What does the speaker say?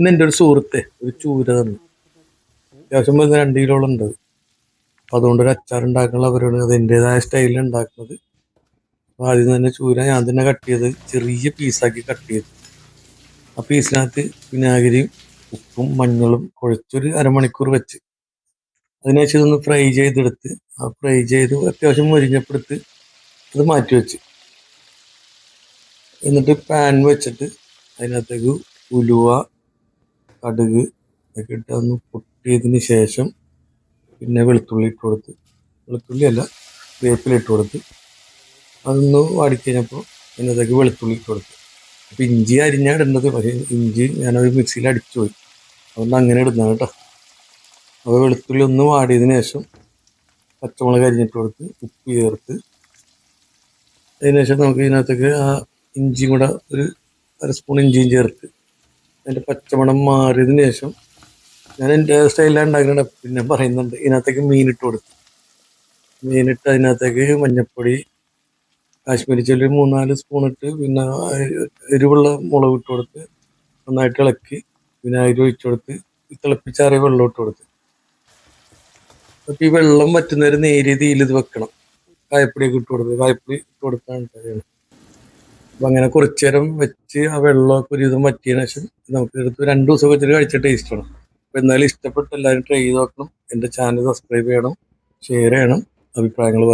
ഇന്ന് എന്റെ ഒരു സുഹൃത്ത് ഒരു ചൂര തന്നു. അത്യാവശ്യം വരുന്ന രണ്ട് കിലോളം ഉണ്ട്. അപ്പം അതുകൊണ്ട് ഒരു അച്ചാർ ഉണ്ടാക്കാനുള്ള അവരോട് അത് എന്റെതായ സ്റ്റൈലിൽ ഉണ്ടാക്കുന്നത്. അപ്പോൾ ആദ്യം തന്നെ ചൂര ഞാൻ തന്നെ കട്ട് ചെയ്ത് ചെറിയ പീസാക്കി കട്ട് ചെയ്തു. ആ പീസിനകത്ത് വിനാഗിരിയും ഉപ്പും മഞ്ഞളും കുഴച്ചൊരു അരമണിക്കൂർ വെച്ച്. അതിനുശേഷം ഇതൊന്ന് ഫ്രൈ ചെയ്തെടുത്ത് ആ ഫ്രൈ ചെയ്ത് അത്യാവശ്യം മുരിഞ്ഞപ്പെടുത്ത് അത് മാറ്റി വെച്ച്. എന്നിട്ട് പാൻ വെച്ചിട്ട് അതിനകത്തേക്ക് ഉലുവ കടുക് ഒക്കെ ഇട്ട് ഒന്ന് പൊട്ടിയതിന് ശേഷം പിന്നെ വെളുത്തുള്ളി ഇട്ട് കൊടുത്ത്. വെളുത്തുള്ളി അല്ല വേപ്പില ഇട്ട് കൊടുത്ത്. അതൊന്ന് വാടിക്കഴിഞ്ഞപ്പോൾ അതിനകത്തേക്ക് വെളുത്തുള്ളി ഇട്ട് കൊടുത്ത്. അപ്പം ഇഞ്ചി അരിഞ്ഞാണ് ഇടേണ്ടത് പക്ഷേ ഇഞ്ചി ഞാനത് മിക്സിയിൽ അടിച്ചു പോയി. അതുകൊണ്ട് അങ്ങനെ ഇടുന്നതാണ് കേട്ടോ. അപ്പോൾ വെളുത്തുള്ളി ഒന്ന് വാടിയതിന് ശേഷം പച്ചമുളക് അരിഞ്ഞിട്ട് കൊടുത്ത് ഉപ്പ് ചേർത്ത്. അതിനുശേഷം നമുക്ക് ഇതിനകത്തേക്ക് ആ ഇഞ്ചിയും കൂടെ ഒരു അര സ്പൂൺ ഇഞ്ചിയും ചേർത്ത് അതിന്റെ പച്ചമണം മാറിയതിന് ശേഷം ഞാൻ എന്റെ സ്റ്റൈലാണ് ഉണ്ടാക്കുന്നത് പിന്നെ പറയുന്നുണ്ട് ഇതിനകത്തേക്ക് മീനിട്ട് കൊടുത്തു. മീനിട്ട് അതിനകത്തേക്ക് മഞ്ഞൾപ്പൊടി കാശ്മീരി ചെല്ലി മൂന്നാൽ സ്പൂൺ ഇട്ട് പിന്നെ എരിവുള്ള മുളക് ഇട്ട് കൊടുത്ത് നന്നായിട്ട് ഇളക്കി വിനാഗിരി ഒഴിച്ചു കൊടുത്ത് തിളപ്പിച്ചാറിയ വെള്ളം ഇട്ട് കൊടുത്ത്. അപ്പോൾ ഈ വെള്ളം വറ്റുന്നവരെ നേരിയ തീയിൽ ഇത് വെക്കണം. കായപ്പൊടിയൊക്കെ ഇട്ട് കൊടുത്ത് കായപ്പൊടി ഇട്ട് കൊടുക്കാൻ കഴിയുന്നത് അപ്പം അങ്ങനെ കുറച്ചു നേരം വെച്ച് ആ വെള്ളമൊക്കെ ഒരു വിധം വറ്റിയതിനു ശേഷം നമുക്ക് എടുത്ത് രണ്ട് ദിവസം വെച്ചിട്ട് കഴിച്ച ടേസ്റ്റ് ആണ്. അപ്പോൾ എന്തായാലും ഇഷ്ടപ്പെട്ട് എല്ലാവരും ട്രൈ ചെയ്ത് നോക്കണം. എന്റെ ചാനൽ സബ്സ്ക്രൈബ് ചെയ്യണം ഷെയർ ചെയ്യണം അഭിപ്രായങ്ങൾ